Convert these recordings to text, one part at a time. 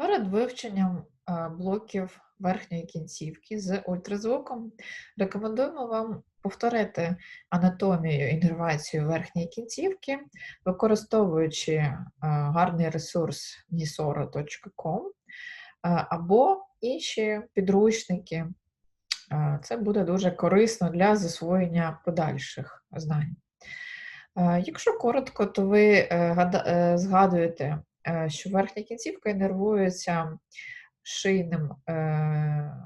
Перед вивченням е, блоків верхньої кінцівки з ультразвуком рекомендуємо вам повторити анатомію іннервацію верхньої кінцівки, використовуючи е, гарний ресурс nisoro.com е, або інші підручники. Це буде дуже корисно для засвоєння подальших знань. Якщо коротко, то ви згадуєте що верхня кінцівка іннервується шийним, е,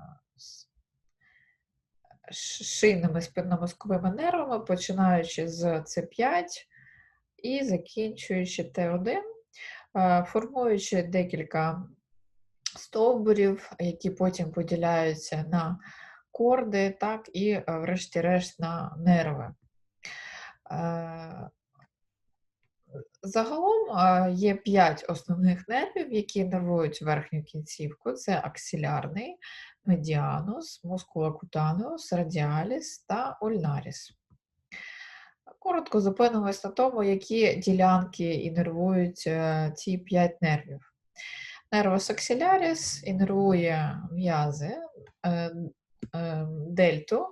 шийними спинномозковими нервами, починаючи з С5 і закінчуючи Т1, е, формуючи декілька стовбурів, які потім поділяються на корди, так і, врешті-решт, на нерви. Загалом є п'ять основних нервів, які нервують верхню кінцівку: це аксилярний, медіанус, мускулокутанеус, радіаліс та ульнаріс. Коротко зупинимось на тому, які ділянки інервують е, ці п'ять нервів. Нервус аксиляріс інервує м'язи е, е, дельту,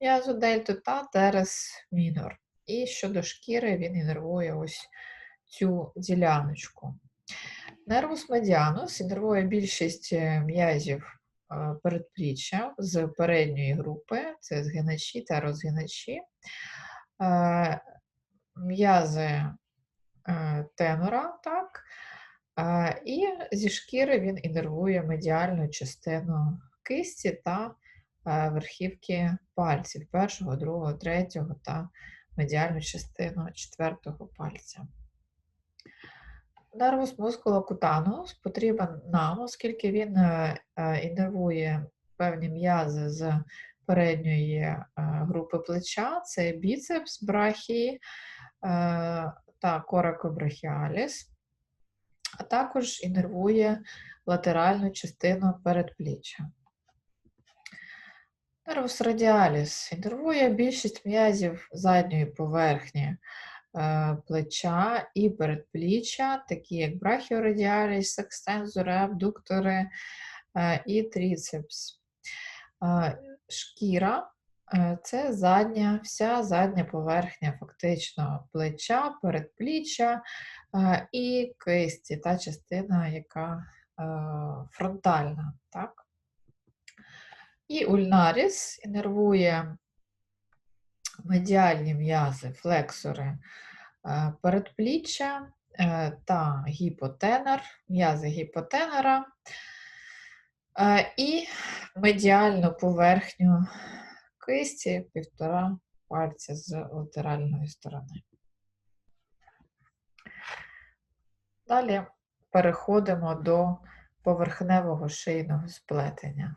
м'язу дельту та терес мінор. І щодо шкіри він інервує ось цю діляночку. Нервус медіанус інервує більшість е, м'язів е, передпліччя з передньої групи, це згиначі та розгиначі, е, м'язи тенора, так, і зі шкіри він інервує медіальну частину кисті та верхівки пальців першого, другого, третього та медіальну частину четвертого пальця. Нервус мускулокутанус потрібен нам, оскільки він е, е, іннервує певні м'язи з передньої е, групи плеча, це біцепс брахії та коракобрахіаліс, а також іннервує латеральну частину передпліччя. Нервус радіаліс іннервує більшість м'язів задньої поверхні Е, плеча і передпліччя, такі як брахіорадіаліс, екстензори, абдуктори е, і тріцепс. Е, шкіра це задня, вся задня поверхня фактично плеча, передпліччя і кисті, та частина, яка фронтальна. Так? І ульнаріс інервує медіальні м'язи, флексори е, передпліччя е, та гіпотенер, м'язи гіпотенера е, і медіальну поверхню кисті півтора пальця з латеральної сторони. Далі переходимо до поверхневого шийного сплетення.